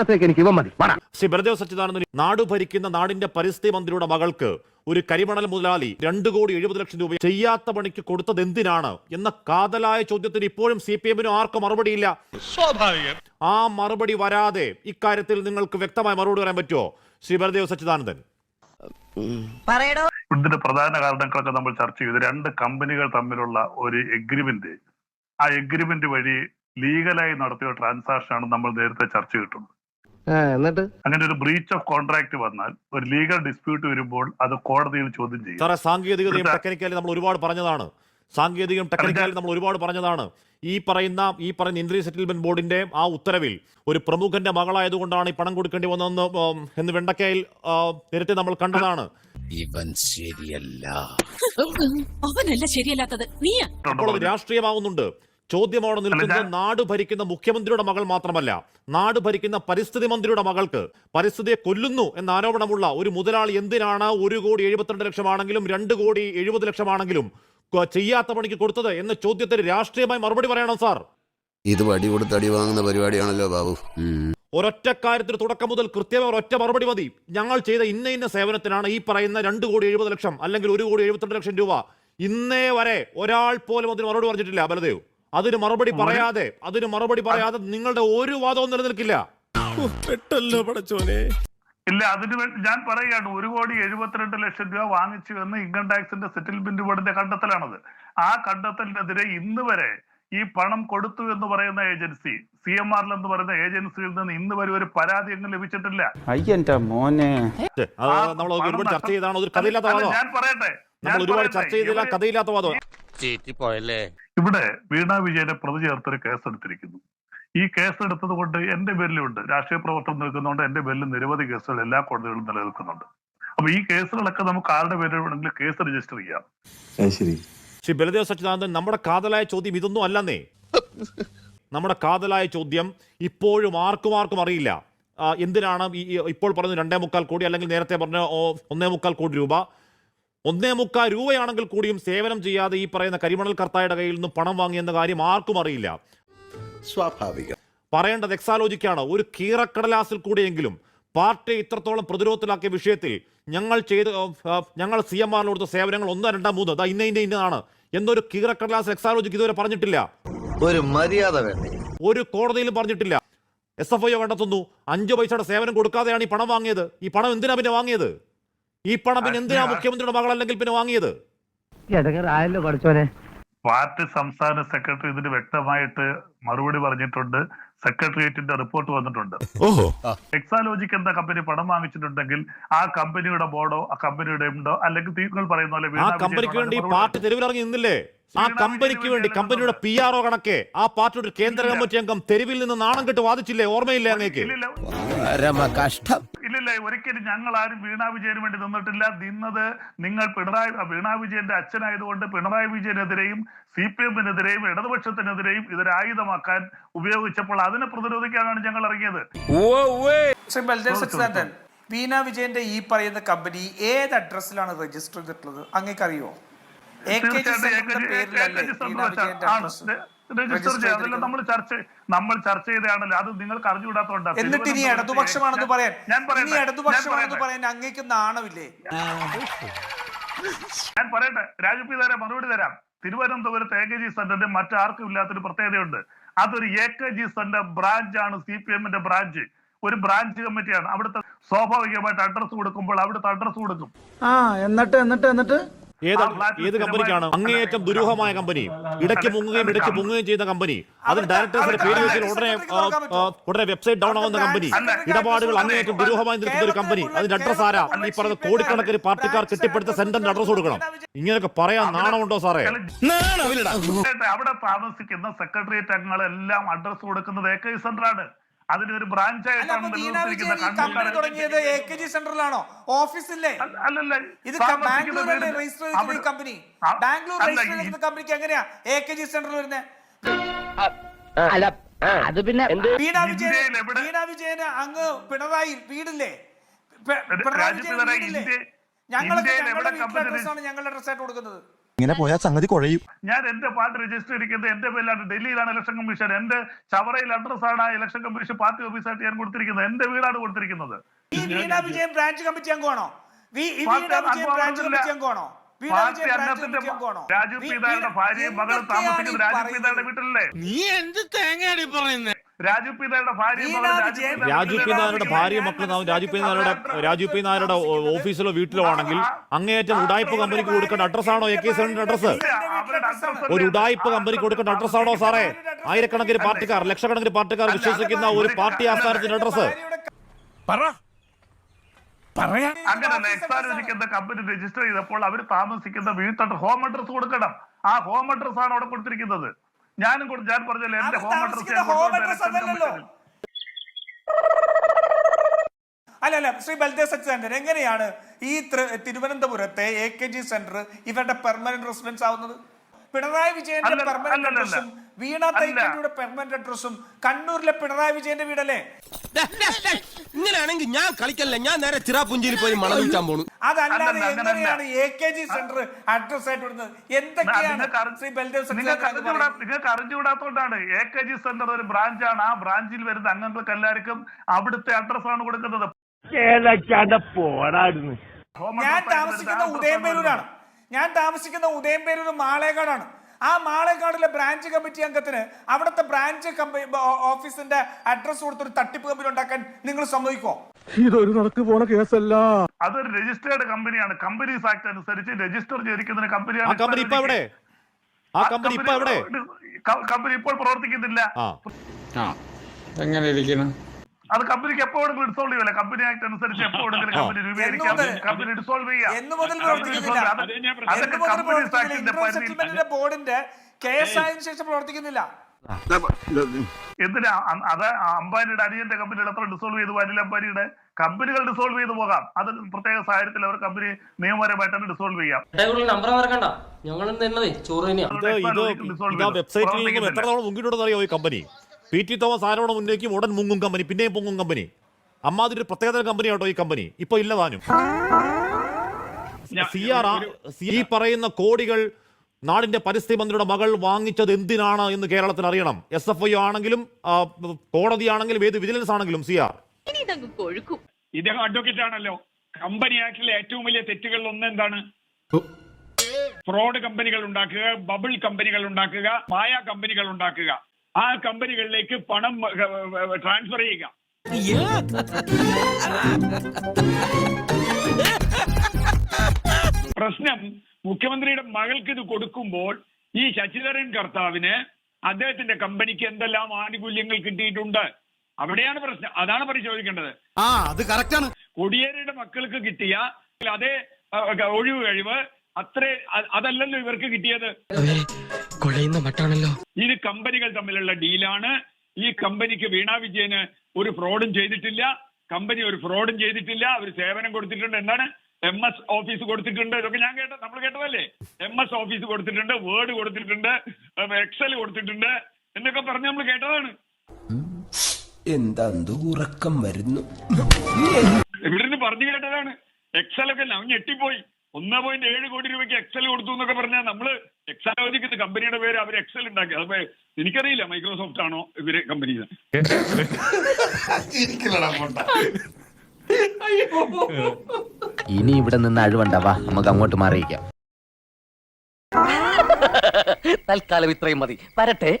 എനിക്ക് ഇവ മതി. ശ്രീ ബലദേവ് സച്ചിദാനന്ദൻ നാട് ഭരിക്കുന്ന നാടിന്റെ പരിസ്ഥിതി മന്ത്രിയുടെ മകൾക്ക് ഒരു കരിമണൽ മുതലാളി രണ്ടു കോടി എഴുപത് ലക്ഷം രൂപ ചെയ്യാത്ത പണിക്ക് കൊടുത്തത് എന്തിനാണ് എന്ന കാതലായ ചോദ്യത്തിന് ഇപ്പോഴും സി പി എമ്മിനും ആർക്കും മറുപടിയില്ല സ്വാഭാവികം. ആ മറുപടി വരാതെ ഇക്കാര്യത്തിൽ നിങ്ങൾക്ക് വ്യക്തമായ മറുപടി പറയാൻ പറ്റുമോ? ശ്രീ ബലദേവ് സച്ചിദാനന്ദൻ. ഇതിന്റെ പ്രധാന കാരണങ്ങളൊക്കെ നമ്മൾ ചർച്ച ചെയ്തു. രണ്ട് കമ്പനികൾ തമ്മിലുള്ള ഒരു എഗ്രിമെന്റ് ആ എഗ്രിമെന്റ് വഴി ലീഗലായി നടത്തിയ ട്രാൻസാക്ഷൻ ആണ് നമ്മൾ നേരത്തെ ചർച്ച ചെയ്തിട്ടുണ്ട് എന്നിട്ട്? അങ്ങനെ ഒരു ബ്രീച്ച് ഓഫ് കോൺട്രാക്ട് വന്നാൽ ഒരു ലീഗൽ ഡിസ്പ്യൂട്ട് വരുമ്പോൾ അത് കോടതിയിൽ ചോദ്യം ചെയ്യും. സാറേ സാങ്കേതികതയും ടെക്നിക്കലി നമ്മൾ ഒരുപാട് പറഞ്ഞതാണ്. സാങ്കേതികം ടെക്നിക്കലി നമ്മൾ ഒരുപാട് പറഞ്ഞതാണ്. ഈ പറയുന്ന ഈ പറയുന്ന ഇന്ദ്രിയ സെറ്റിൽമെന്റ് ബോർഡിന്റെ ആ ഉത്തരവിൽ ഒരു പ്രമുഖന്റെ മകളായതുകൊണ്ടാണ് ഈ പണം കൊടുക്കേണ്ടി വന്നതെന്ന് എന്ന് വെണ്ടക്കയിൽ നേരത്തെ നമ്മൾ കണ്ടതാണ്. ഇവൻ ശരിയല്ല. അവനല്ല ശരിയല്ലാത്തത്. നീയാ. അപ്പോൾ രാഷ്ട്രീയമാവുന്നുണ്ട്. ചോദ്യം അവിടെ നിൽക്കുന്നത് നാട് ഭരിക്കുന്ന മുഖ്യമന്ത്രിയുടെ മകൾ മാത്രമല്ല നാട് ഭരിക്കുന്ന പരിസ്ഥിതി മന്ത്രിയുടെ മകൾക്ക് പരിസ്ഥിതിയെ കൊല്ലുന്നു എന്ന ആരോപണമുള്ള ഒരു മുതലാളി എന്തിനാണ് ഒരു കോടി എഴുപത്തിരണ്ട് ലക്ഷമാണെങ്കിലും രണ്ട് കോടി എഴുപത് ലക്ഷമാണെങ്കിലും ചെയ്യാത്ത പണിക്ക് കൊടുത്തത് എന്ന ചോദ്യത്തിന് രാഷ്ട്രീയമായി മറുപടി പറയണം സാർ? ഇത് വടി കൊടുത്ത് അടി വാങ്ങുന്ന പരിപാടിയാണല്ലോ ബാബു. ഒരൊറ്റ കാര്യത്തിന് തുടക്കം മുതൽ കൃത്യമായി ഒരൊറ്റ മറുപടി മതി. ഞങ്ങൾ ചെയ്ത ഇന്ന ഇന്ന സേവനത്തിനാണ് ഈ പറയുന്ന രണ്ട് കോടി എഴുപത് ലക്ഷം അല്ലെങ്കിൽ ഒരു കോടി എഴുപത്തിരണ്ട് ലക്ഷം രൂപ. ഇന്നേ വരെ ഒരാൾ പോലും അതിന് മറുപടി പറഞ്ഞിട്ടില്ല ബലദേവ്. അതിന് മറുപടി പറയാതെ അതിന് മറുപടി പറയാതെ നിങ്ങളുടെ ഒരു വാദവും നിലനിൽക്കില്ല. ഇല്ല അതിന് വേണ്ടി ഞാൻ പറയുകയാണ് ഒരു കോടി എഴുപത്തിരണ്ട് ലക്ഷം രൂപ വാങ്ങിച്ചു എന്ന് ഇൻകം ടാക്സിന്റെ സെറ്റിൽമെന്റ് ബോർഡിന്റെ കണ്ടെത്തലാണത്. ആ കണ്ടെത്തലിനെതിരെ ഇന്ന് വരെ ഈ പണം കൊടുത്തു എന്ന് പറയുന്ന ഏജൻസി സി എം ആർ എന്ന് പറയുന്ന ഏജൻസിയിൽ നിന്ന് ഇന്ന് വരെ ഒരു പരാതി എങ്ങും ലഭിച്ചിട്ടില്ല. ഞാൻ പറയട്ടെ. ഞാൻ നമ്മൾ ഒരുപാട്. ചർച്ച ചെയ്തില്ല കഥയില്ലാത്ത വാദം. ഇവിടെ വീണ വിജയനെ പ്രതി ചേർത്തൊരു കേസെടുത്തിരിക്കുന്നു. ഈ കേസെടുത്തത് കൊണ്ട് എന്റെ പേരിലുണ്ട്. രാഷ്ട്രീയ പ്രവർത്തനം നിൽക്കുന്നതുകൊണ്ട് എന്റെ പേരിൽ നിരവധി കേസുകൾ എല്ലാ കോടതികളും നിലനിൽക്കുന്നുണ്ട്. അപ്പൊ ഈ കേസുകളൊക്കെ നമുക്ക് ആരുടെ പേരിൽ വേണമെങ്കിലും കേസ് രജിസ്റ്റർ ചെയ്യാം. ശ്രീ. ബലദേവ് സച്ചിദാനന്ദൻ നമ്മുടെ കാതലായ ചോദ്യം ഇതൊന്നും അല്ലെന്നേ. നമ്മുടെ കാതലായ ചോദ്യം ഇപ്പോഴും ആർക്കും ആർക്കും അറിയില്ല. എന്തിനാണ് ഈ ഇപ്പോൾ പറഞ്ഞ രണ്ടേ മുക്കാൽ കോടി അല്ലെങ്കിൽ നേരത്തെ പറഞ്ഞ ഒന്നേ മുക്കാൽ കോടി രൂപ? ഒന്നേ മുക്കാൽ രൂപയാണെങ്കിൽ കൂടിയും സേവനം ചെയ്യാതെ ഈ പറയുന്ന കരിമണൽ കർത്തായുടെ കയ്യിൽ നിന്ന് പണം വാങ്ങിയെന്ന കാര്യം ആർക്കും അറിയില്ല. സ്വാഭാവികം. പറയേണ്ടത് എക്സാലോജിക്കാണ്. ഒരു കീറക്കടലാസിൽ കൂടിയെങ്കിലും പാർട്ടി ഇത്രത്തോളം പ്രതിരോധത്തിലാക്കിയ വിഷയത്തിൽ ഞങ്ങൾ ചെയ്ത് ഞങ്ങൾ സി എം ആറിന് കൊടുത്ത സേവനങ്ങൾ ഒന്ന് രണ്ടാം മൂന്ന് ദാ ഇന്ന ഇന്ന ഇന്നതാണ്. എന്നൊരു കീറക്കടലാസ് എക്സാലോജിക്ക് ഇതുവരെ പറഞ്ഞിട്ടില്ല. ഒരു മര്യാദ വേണ്ടേ. ഒരു കോടതിയിലും പറഞ്ഞിട്ടില്ല. എസ് എഫ് ഐ കണ്ടെത്തുന്നു. അഞ്ചു പൈസയുടെ സേവനം കൊടുക്കാതെയാണ് ഈ പണം വാങ്ങിയത്. ഈ പണം എന്തിനാ പിന്നെ വാങ്ങിയത്? ഈ പണം പിന്നെ എന്തിനാ മുഖ്യമന്ത്രിയുടെ മകളല്ലെങ്കിൽ പിന്നെ വാങ്ങിയത്? പാർട്ടി സംസ്ഥാന സെക്രട്ടറി ഇതിന് വ്യക്തമായിട്ട് മറുപടി പറഞ്ഞിട്ടുണ്ട്. സെക്രട്ടേറിയറ്റിന്റെ റിപ്പോർട്ട് വന്നിട്ടുണ്ട്. എക്സാലോജിക്ക് എന്ന കമ്പനി പണം വാങ്ങിച്ചിട്ടുണ്ടെങ്കിൽ ആ കമ്പനിയുടെ ബോർഡോ ആ കമ്പനിയുടെ ഉണ്ടോ അല്ലെങ്കിൽ നിങ്ങൾ പറയുന്ന പോലെ ആ കമ്പനിക്ക് വേണ്ടി പാർട്ടി തെരുവിലിറങ്ങി നിന്നില്ലേ? ആ കമ്പനിക്ക് വേണ്ടി കമ്പനിയുടെ പി ആർ ഒ കണക്കെ ആ പാർട്ടിയുടെ കേന്ദ്ര. കമ്മിറ്റി അംഗം തെരുവിൽ നിന്ന് നാണം കെട്ട് വാദിച്ചില്ലേ? ഓർമ്മയില്ലേ അങ്ങേക്ക്? പരമ കഷ്ടം ഇല്ലില്ല ഒരിക്കലും ഞങ്ങൾ ആരും വീണാ വിജയന് വേണ്ടി നിന്നിട്ടില്ല. നിന്നത് നിങ്ങൾ പിണറായി വീണാ വിജയന്റെ അച്ഛനായതുകൊണ്ട് പിണറായി വിജയനെതിരെയും സി പി എമ്മിനെതിരെയും ഇടതുപക്ഷത്തിനെതിരെയും ഇതൊരു ആയുധമാക്കാൻ ഉപയോഗിച്ചപ്പോൾ അതിനെ പ്രതിരോധിക്കാനാണ് ഞങ്ങൾ ഇറങ്ങിയത്. വീണാ വിജയന്റെ ഈ പറയുന്ന കമ്പനി ഏത് അഡ്രസ്സിലാണ് രജിസ്റ്റർ ചെയ്തിട്ടുള്ളത് അങ്ങേക്കറിയോ എ കെ ജി തീർച്ചയായിട്ടും പേരിലല്ലേ വീണ വിജയന്റെ അഡ്രസ് രജിസ്റ്റർ ചെയ്യാം. നമ്മൾ ചർച്ച നമ്മൾ ചർച്ച ചെയ്തതാണല്ലോ അത് നിങ്ങൾക്ക് അറിഞ്ഞുകൂടാത്തോണ്ടാ. എന്നിട്ട് ഇനി ഇടതുപക്ഷമാണെന്ന് പറയാൻ ഞാൻ പറയാം ഞാൻ ഇടതുപക്ഷമാണെന്ന് പറയട്ടെ. പറയാൻ അങ്ങേക്ക് നാണമില്ലേ ഞാൻ പറയട്ടെ. രാജു തരാം മറുപടി തരാം. തിരുവനന്തപുരത്ത് എ കെ ജി സെന്ററിന്റെ മറ്റാർക്കും ഇല്ലാത്തൊരു പ്രത്യേകതയുണ്ട്. അതൊരു A K G centre branch ആണ് സി പി എമ്മിന്റെ ബ്രാഞ്ച്. ഒരു ബ്രാഞ്ച് കമ്മിറ്റിയാണ്. അവിടുത്തെ സ്വാഭാവികമായിട്ട് അഡ്രസ് കൊടുക്കുമ്പോൾ അവിടുത്തെ അഡ്രസ് കൊടുക്കും. ആ എന്നിട്ട് എന്നിട്ട് എന്നിട്ട്? ഏത് ആ ഫ്ലാറ്റ് ഏത് കമ്പനിക്കാണ് അങ്ങേയറ്റം ദുരൂഹമായ കമ്പനി? ഇടയ്ക്ക് മുങ്ങുകയും ഇടയ്ക്ക് മുങ്ങുകയും ചെയ്യുന്ന കമ്പനി. അതിന് ഡയറക്ടേഴ്സിന്റെ പേര് വെച്ചാൽ ഉടനെ ഉടനെ വെബ്സൈറ്റ് ഡൗൺ ആവുന്ന കമ്പനി. ഇടപാടുകൾ അങ്ങേയറ്റം ദുരൂഹമായി നിൽക്കുന്ന ഒരു കമ്പനി. അതിന്റെ അഡ്രസ് ആരാ? ഈ പറഞ്ഞ കോടിക്കണക്കിന് പാർട്ടിക്കാർ കെട്ടിപ്പടുത്ത സെന്ററിന്റെ അഡ്രസ് കൊടുക്കണം. ഇങ്ങനെയൊക്കെ പറയാൻ നാണമുണ്ടോ സാറേ? അവിടെ താമസിക്കുന്ന സെക്രട്ടേറിയറ്റ് അംഗങ്ങളെല്ലാം അഡ്രസ് കൊടുക്കുന്നത് എ കെ ജി സെന്റർ ഒരു കമ്പനി കണ്ണൂർ തുടങ്ങിയത് എ കെ ജി സെന്ററിലാണോ ഓഫീസില്ലേ? അല്ല- അല്ലല്ല ഇത് ബാംഗ്ലൂരല്ലേ രജിസ്റ്റർ കമ്പനി. ബാംഗ്ലൂർ രജിസ്റ്റർ ഈ- കമ്പനിക്ക് എങ്ങനെയാ എ കെ ജി സെന്ററിൽ വരുന്നത് അല്ല അത് പിന്നെ വീണ വിജയൻ വീണ വിജയന് അങ്ങ് പിണറായി വീടില്ലേ? പിണറായി വിജയൻ വീടില്ലേ? ഞങ്ങളൊക്കെ ഞങ്ങളുടെ വീട്ടിലെ അഡ്രസ്സാണ് ഞങ്ങളുടെ അഡ്രസ്സായിട്ട് കൊടുക്കുന്നത്. ഇങ്ങനെ പോയാൽ സംഗതി കുഴയും. ഞാൻ എന്റെ പാർട്ടി രജിസ്റ്റർ ചെയ്തിരിക്കുന്നത് എന്റെ പേരിലാണ്. ഡൽഹിയിലാണ് ഇലക്ഷൻ കമ്മീഷൻ എന്റെ ചവറയിൽ അഡ്രസ് ആണ് ആ ഇലക്ഷൻ കമ്മീഷൻ പാർട്ടി ഓഫീസായിട്ട് ഞാൻ കൊടുത്തിരിക്കുന്നത്. എന്റെ വീടാണ് കൊടുത്തിരിക്കുന്നത്. ഈ വീണ വിജയൻ ബ്രാഞ്ച് കമ്മിറ്റി അംഗമാണോ? രാജു വീണ- ഭാര്യയും മകളും താമസിക്കുന്നത് രാജു? പീതായുടെ വീട്ടിലല്ലേ? നീ എന്ത് തേങ്ങയാടി പറയുന്നത് രാജു ഭാര്യ വീണ മകളും വിജയൻ- രാജു പി നായരുടെ ഭാര്യ മക്കളും രാജു പി നായരുടെ രാജു പി നായരുടെ ഓഫീസിലോ വീട്ടിലോ ആണെങ്കിൽ അങ്ങേയറ്റം ഉടായ്പ കമ്പനിക്ക് കൊടുക്കേണ്ട അഡ്രസ് ആണോ എ കെ സെവന്റെ അഡ്രസ്സ് അഡ്രസ് ഒരു ഉടായ്പ കമ്പനിക്ക് കൊടുക്കേണ്ട അഡ്രസ് ആണോ സാറേ? ആയിരക്കണക്കിന് പാർട്ടിക്കാർ ലക്ഷക്കണക്കിന് പാർട്ടിക്കാർ വിശ്വസിക്കുന്ന ഒരു പാർട്ടി ആസ്ഥാനത്തിന്റെ അഡ്രസ് പറ. പറയാ. അങ്ങനല്ല എക്സാലോജിക് എന്ന കമ്പനി രജിസ്റ്റർ ചെയ്തപ്പോൾ അവർ താമസിക്കുന്ന വീട്ടിൽ ഹോം അഡ്രസ് കൊടുക്കണം. ആ ഹോം അഡ്രസ് ആണ് അവിടെ കൊടുത്തിരിക്കുന്നത്. ഞാനും കൊടുത്തു ഞാൻ പറഞ്ഞല്ലോ എന്റെ ഹോം അഡ്രസ് അല്ല അല്ല ശ്രീ ബൽദേവ് സച്ചിദാനന്ദൻ എങ്ങനെയാണ് ഈ ത്രി- തിരുവനന്തപുരത്തെ എ കെ ജി സെന്റർ ഇവരുടെ പെർമനന്റ് റെസിഡൻസ് ആവുന്നത്? പിണറായി വിജയന്റെ പെർമനന്റ് വീണ. തൈക്കണ്ടിയുടെ പെർമനന്റ് അഡ്രസ്സും കണ്ണൂരിലെ പിണറായി വിജയന്റെ വീടല്ലേ? ഇങ്ങനെയാണെങ്കിൽ ഞാൻ കളിക്കല്ല? ഞാൻ നേരെ ചിറാപുഞ്ചിയിൽ പോയി മണം വിൽക്കാൻ പോണു. അതല്ലാതെ. എങ്ങനെയാണ് A K G centre address ആയിട്ട് വിടുന്നത്? എന്തൊക്കെയാണ് നിങ്ങൾക്ക് അറിഞ്ഞുകൂടാത്തോണ്ടാണ് എ കെ ജി സെന്റർ ഒരു ബ്രാഞ്ചാണ് ആ ബ്രാഞ്ചിൽ വരുന്ന അംഗങ്ങൾക്ക് എല്ലാവർക്കും അവിടുത്തെ അഡ്രസ് ആണ് കൊടുക്കുന്നത്. ഞാൻ താമസിക്കുന്ന ഉദയംപേരൂരാണ്. ഞാൻ താമസിക്കുന്ന ഉദയംപേരൂർ മാളേക്കാടാണ് ആ മാളേക്കാടിലെ ബ്രാഞ്ച് കമ്മിറ്റി അംഗത്തിന് അവിടുത്തെ ബ്രാഞ്ച് കമ്പനി ഓഫീസിന്റെ അഡ്രസ് കൊടുത്തൊരു തട്ടിപ്പ് കമ്പനി ഉണ്ടാക്കാൻ നിങ്ങൾ സമ്മതിക്കോ ഇതൊരു നടക്ക് പോണ കേസല്ല. അതൊരു രജിസ്റ്റേർഡ് കമ്പനിയാണ് കമ്പനീസ് ആക്ട് അനുസരിച്ച് രജിസ്റ്റർ ചെയ്തിരിക്കുന്ന ആ കമ്പനിയാണ് കമ്പനി ഇപ്പൊ എവിടെ? ആ കമ്പനി ഇപ്പൊ എവിടെ? കമ്പനി ഇപ്പോൾ പ്രവർത്തിക്കുന്നില്ല. ആ. എങ്ങനെ ഇരിക്കണം അത് കമ്പനിക്ക് എപ്പോഴെങ്കിലും ഡിസോൾവ് ചെയ്യല്ലേ കമ്പനി ആക്ട് അനുസരിച്ച് എപ്പോഴെങ്കിലും കമ്പനി രൂപീകരിക്കാം. കമ്പനി ഡിസോൾവ് ചെയ്യാം ബോർഡിന്റെ കേസ് ആയതിനു ശേഷം പ്രവർത്തിക്കുന്നില്ല. എന്തിനാ? അത് അംബാനിയുടെ അനിയന്റെ കമ്പനികൾ എത്ര ഡിസോൾവ് ചെയ്തു അനിൽ അംബാനിയുടെ. കമ്പനികൾ ഡിസോൾവ് ചെയ്തു പോകാം. അത് പ്രത്യേക സാഹചര്യത്തിൽ അവർ കമ്പനി നിയമപരമായിട്ട് തന്നെ ഡിസോൾവ് ചെയ്യാം നമ്പർ മറക്കണ്ട. ഞങ്ങൾ വെബ്സൈറ്റിൽ എത്ര തവണ മുങ്ങിയിട്ടുണ്ടെന്ന് അറിയോ ഈ കമ്പനി? പി ടി തോമസ് ആരോടെ മുന്നേക്കും? ഉടൻ മുങ്ങും കമ്പനി പിന്നെയും പൊങ്ങും കമ്പനി. അമ്മാതിരി ഒരു പ്രത്യേകതര കമ്പനി ആട്ടോ ഈ കമ്പനി. ഇപ്പൊ ഇല്ല താനും. സി ആർ ഈ പറയുന്ന കോടികൾ നാടിന്റെ പരിസ്ഥിതി മന്ത്രിയുടെ മകൾ വാങ്ങിച്ചത് എന്തിനാണ് എന്ന് കേരളത്തിൽ അറിയണം. എസ് എഫ് ഐ ആണെങ്കിലും കോടതിയാണെങ്കിലും ഏത് വിജിലൻസ് ആണെങ്കിലും സി ആർ. ഇദ്ദേഹം അഡ്വക്കേറ്റ് ആണല്ലോ. കമ്പനി ആക്ടിലെ ഏറ്റവും വലിയ തെറ്റുകളിൽ ഒന്ന് എന്താണ്? ഫ്രോഡ് കമ്പനികൾ ഉണ്ടാക്കുക ബബിൾ കമ്പനികൾ ഉണ്ടാക്കുക മായ കമ്പനികൾ ഉണ്ടാക്കുക. ആ കമ്പനികളിലേക്ക് പണം ട്രാൻസ്ഫർ ചെയ്യുക. പ്രശ്നം മുഖ്യമന്ത്രിയുടെ മകൾക്ക് ഇത് കൊടുക്കുമ്പോൾ ഈ ശശിധരൻ കർത്താവിന് അദ്ദേഹത്തിന്റെ കമ്പനിക്ക് എന്തെല്ലാം ആനുകൂല്യങ്ങൾ കിട്ടിയിട്ടുണ്ട്? അവിടെയാണ് പ്രശ്നം. അതാണ് പരിശോധിക്കേണ്ടത്. ആ അത് കറക്റ്റാണ്. ആണ് കൊടിയേരിയുടെ മക്കൾക്ക് കിട്ടിയ അതേ ഒഴിവ് കഴിവ് അത്രേ അതല്ലല്ലോ ഇവർക്ക് കിട്ടിയത്. കൊഴയുന്ന മട്ടാണല്ലോ. ഇത് കമ്പനികൾ തമ്മിലുള്ള ഡീലാണ്. ഈ കമ്പനിക്ക് വീണ വിജയന് ഒരു ഫ്രോഡും ചെയ്തിട്ടില്ല. കമ്പനി ഒരു ഫ്രോഡും ചെയ്തിട്ടില്ല. അവർ സേവനം കൊടുത്തിട്ടുണ്ട്. എന്താണ്? എം എസ് ഓഫീസ് കൊടുത്തിട്ടുണ്ട്. ഇതൊക്കെ ഞാൻ കേട്ട നമ്മൾ കേട്ടതല്ലേ? എം എസ് ഓഫീസ് കൊടുത്തിട്ടുണ്ട്. വേർഡ് കൊടുത്തിട്ടുണ്ട്. എക്സൽ കൊടുത്തിട്ടുണ്ട്. എന്നൊക്കെ പറഞ്ഞ് നമ്മൾ കേട്ടതാണ്. എന്താ ഉറക്കം വരുന്നു? ഇവിടുന്ന് പറഞ്ഞു കേട്ടതാണ്. എക്സൽ ഒക്കെ ഞാൻ ഞെട്ടിപ്പോയി ഒന്നേ പോയിന്റ് ഏഴ് കോടി രൂപയ്ക്ക് എക്സൽ കൊടുത്തു എന്നൊക്കെ പറഞ്ഞാൽ നമ്മൾ എക്സാലോജിക്കുന്ന കമ്പനിയുടെ പേര് അവർ എക്സൽ ഉണ്ടാക്കി. അത് എനിക്കറിയില്ല മൈക്രോസോഫ്റ്റ് ആണോ ഇവർ കമ്പനി ഇനി ഇവിടെ നിന്ന് അഴിവുണ്ടാവാ. നമുക്ക് അങ്ങോട്ട് മാറിയിക്കാം തൽക്കാലം ഇത്രയും മതി. വരട്ടെ.